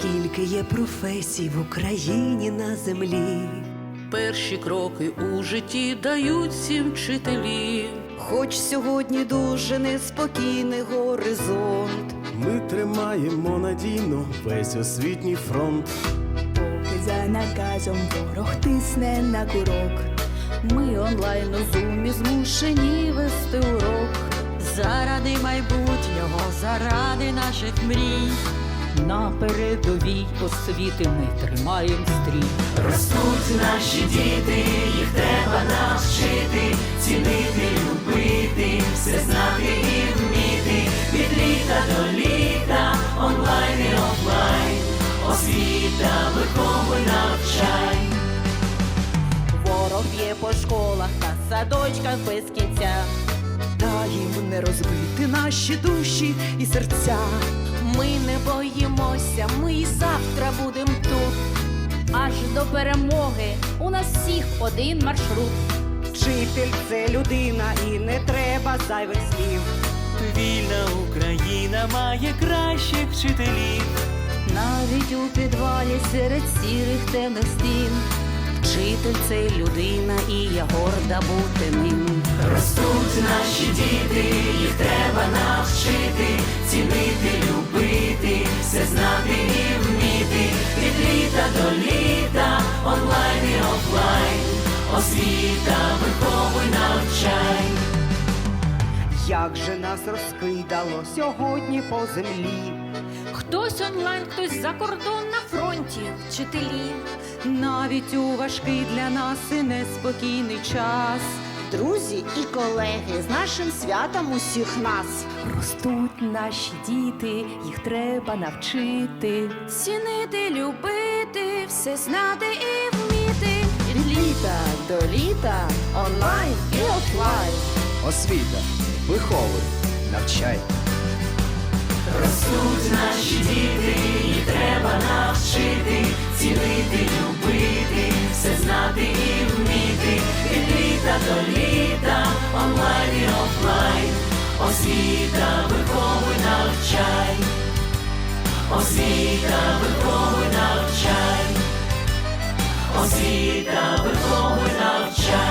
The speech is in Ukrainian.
Скільки є професій в Україні на землі, Перші кроки у житті дають всім вчителі. хоч сьогодні дуже неспокійний горизонт. Ми тримаємо надійно весь освітній фронт. Поки за наказом ворог тисне на курок. Ми онлайн у зумі змушені вести урок. Заради майбутнього, заради наших мрій. На передовій освіти ми тримаємо стрій. Ростуть наші діти, їх треба навчити, цінити, любити, все знати і вміти, від літа до літа, онлайн і офлайн, освіта, виховуй, навчай. Ворог б'є по школах та садочках без кінця. Дай їм не розбити наші душі і серця. Ми не боїмося, ми і завтра будем тут. Аж до перемоги у нас всіх один маршрут. Вчитель це людина і не треба зайвих слів. Вільна Україна має кращих вчителів. Навіть у підвалі серед сірих темних стін. Вчитель це людина, і я горда бути ним. Ростуть наші діти, їх треба навчити, цінити, любити, все знати і вміти, від літа до літа, онлайн і офлайн, освіта, виховуй, навчай. Як же нас розкидало сьогодні по землі? Хтось онлайн, хтось за кордон на фронті, вчителі. Навіть у важкий для нас і неспокійний час. Друзі і колеги, з нашим святом усіх нас. Ростуть наші діти, їх треба навчити. Цінити, любити, все знати і вміти. Від літа до літа, онлайн і офлайн. Освіта, виховуй, навчай. Ростуть наші діти, їх треба навчити, цінити, любити, все знати і вміти, від літа до літа, онлайн і офлайн, освіта, виховуй, навчай, освіта, виховуй, навчай, освіта, виховуй, навчай.